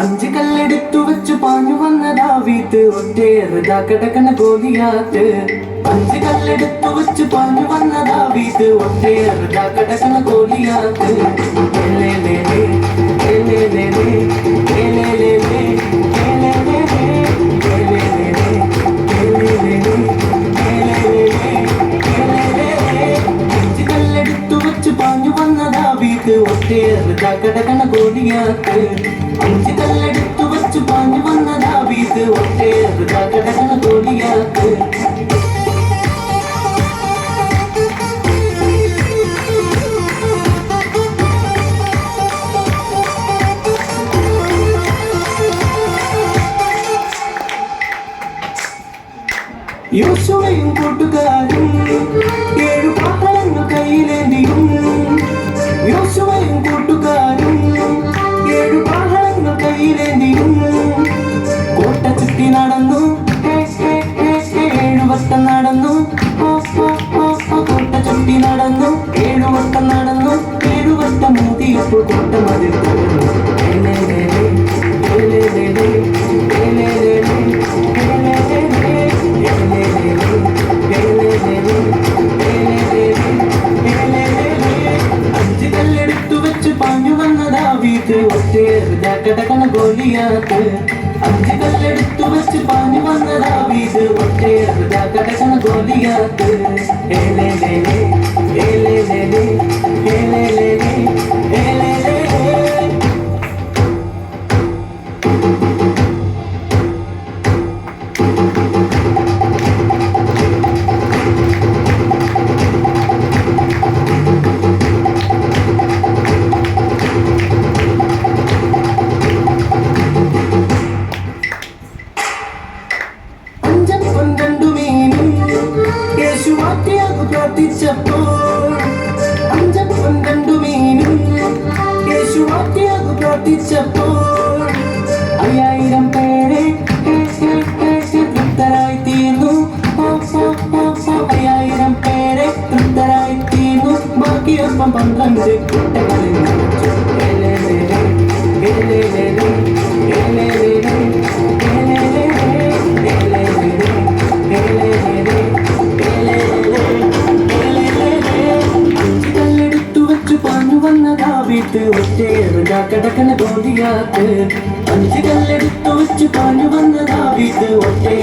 അഞ്ച് കല്ലെടുത്തു വെച്ചു പാഞ്ഞു വന്നതാ വീത്ത്. ഒറ്റേറുതാ കിടക്കണ ഗോലിയാത്ത് അഞ്ച് കല്ലെടുത്തു വെച്ചു പാഞ്ഞു വന്നതാ വീത്ത്. ഒറ്റേറുതാ കിടക്കണ ഗോലിയാത്ത് ഏലേ ലേ ലേ, ലേ ലേ ലേ, ദാവീത് ഒറ്റേറുതാ കിടക്കണ ഗോലിയാത്ത് അഞ്ച് കല്ലെടുത്തു വെച്ച് പാഞ്ഞു വന്ന ദാവീത് ഒറ്റേറുതാ കിടക്കണ ഗോലിയാത്ത് യോശുവയും കൂട്ടുകാരും ഏഴു ഏഴു നടന്നു ചുട്ടി കോട്ട ചുറ്റി നടന്നു. ഏഴുവട്ടം നടന്നു. ഏഴുവട്ടം മൂത്തിയപ്പോൾ കോട്ട മതിൽ ഒറ്റേറുതാ കിടക്കണ ഗോലിയാത്ത് അഞ്ച് കല്ലെടുത്തു വെച്ച് പാഞ്ഞു വന്നതാ വീട്. കിടക്കണ ഗോലിയാത്ത് ഏലേ അഞ്ചപ്പം രണ്ടു മീനും യേശു മാറ്റിയാകു പ്രാർത്ഥിച്ചപ്പോൾ അഞ്ചപ്പം രണ്ടു മീനും യേശു മാറ്റിയാകു പ്രാർത്ഥിച്ചപ്പോൾ അയ്യായിരം പേരെ തൃപ്തരായി തീർന്നു. അയ്യായിരം പേരെ തൃപ്തരായി പന്ത്രണ്ട് കുട്ടകളിൽ പാഞ്ഞു വന്ന ദാവീത്ത് ഒറ്റേറുക കിടക്കണ ഗോലിയാത്ത് അഞ്ച് കല്ലെടുത്തു വെച്ച് പാഞ്ഞു വന്ന ദാവീത്ത് ഒറ്റേറുക